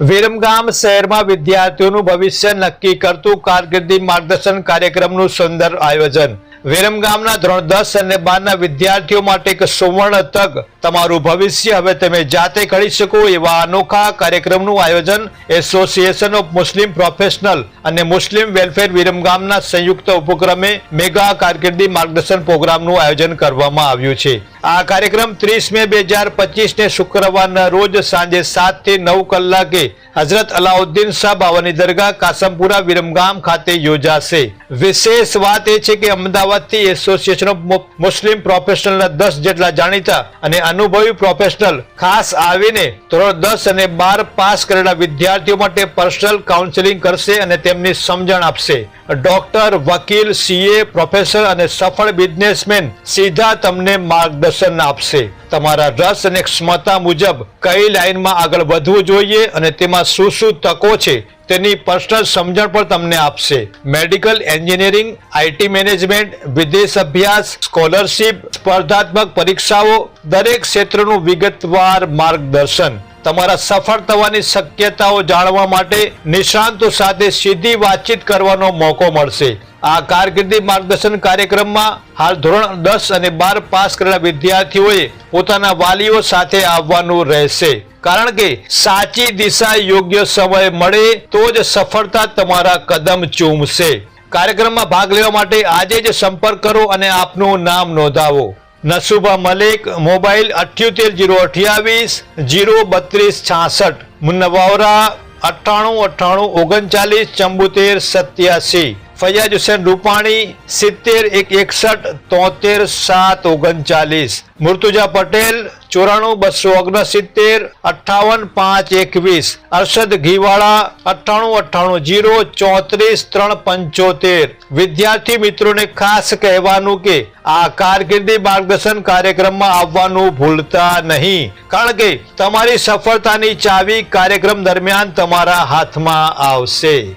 વિરમગામ શહેરમાં વિદ્યાર્થીઓનું ભવિષ્ય નક્કી કરતું કારકિર્દી માર્ગદર્શન કાર્યક્રમનું સુંદર આયોજન. વિરમગામના ધોરણ દસ અને બારના વિદ્યાર્થીઓ માટે એક સુવર્ણ તક. તમારું ભવિષ્ય હવે તમે જાતે કરી શકો એવા અનોખા કાર્યક્રમનું આયોજન એસોસિએશન ઓફ મુસ્લિમ પ્રોફેશનલ અને મુસ્લિમ વેલફેર વિરમગામના સંયુક્ત ઉપક્રમે મેગા કારકિર્દી માર્ગદર્શન પ્રોગ્રામનું આયોજન કરવામાં આવ્યું છે. આ કાર્યક્રમ ત્રીસ મે બે હજાર પચીસને શુક્રવારના રોજ સાંજે સાતથી નવ કલાકે હઝરત અલાઉદ્દીન શાહ બાવાની દરગાહ કાસમપુરા વિરમગામ ખાતે યોજાશે. વિશેષ વાત એ છે કે અમદાવાદથી એસોસિએશન ઓફ મુસ્લિમ પ્રોફેશનલના દસ જેટલા જાણીતા અને અનુભવી પ્રોફેશનલ ખાસ આવીને ધોરણ દસ અને બાર પાસ કરેલા વિદ્યાર્થીઓ માટે પર્સનલ કાઉન્સેલિંગ કરશે અને તેમની સમજણ આપશે. ડોક્ટર, વકીલ સીએ પ્રોફેસર અને સફળ બિઝનેસમેન સીધા તમને માર્ગદર્શન આપશે. તમારા રસ અને ક્ષમતા મુજબ કઈ લાઈનમાં આગળ વધવું જોઈએ અને તેમાં શું શું તકો છે તેની પર્સનલ સમજણ પણ તમને આપશે. મેડિકલ એન્જિનિયરિંગ આઈટી મેનેજમેન્ટ, વિદેશ અભ્યાસ, સ્કોલરશિપ, સ્પર્ધાત્મક પરીક્ષાઓ દરેક ક્ષેત્રનું વિગતવાર માર્ગદર્શન. તમારા સફળ થવાની શક્યતાઓ જાણવા માટે નિષ્ણાંતો સાથે સીધી વાતચીત કરવાનો મોકો મળશે. આ કારકિર્દી માર્ગદર્શન કાર્યક્રમમાં હાલ ધોરણ દસ અને બાર પાસ કરેલા વિદ્યાર્થીઓએ પોતાના વાલીઓ સાથે આવવાનું રહેશે. કારણ કે સાચી દિશા યોગ્ય સમય મળે તો જ સફળતા તમારા કદમ ચૂમશે. કાર્યક્રમમાં ભાગ લેવા માટે આજે જ સંપર્ક કરો અને આપનું નામ નોંધાવો. નસુબા મલિક, મોબાઈલ અઠ્યોતેર જીરો અઠ્યાવીસ, જીરો બત્રીસ છાસઠ. મુન્નવાવરા, અઠ્ઠાણું અઠ્ઠાણું ઓગણચાલીસ, ચંબુતેર સત્યાસી. ફૈયાજ હુસેન રૂપાણી, સિત્તેર એક એકસઠ, તોતેર સાત ઓગણચાલીસ. મુર્તુજા પટેલ ચોરાણું, બસો ઓગણસિત્તેર, અઠ્ઠાવન, પાંચ, એકવીસ. અરશદ ઘીવાળા, અઠ્ઠાણું અઠ્ઠાણું, જીરો, ચોત્રીસ, ત્રણ, પંચોતેર. વિદ્યાર્થી મિત્રોને ખાસ કહેવાનું કે આ કારકિર્દી માર્ગદર્શન કાર્યક્રમમાં આવવાનું ભૂલતા નહીં. કારણ કે તમારી સફળતાની ચાવી કાર્યક્રમ દરમિયાન તમારા હાથમાં આવશે.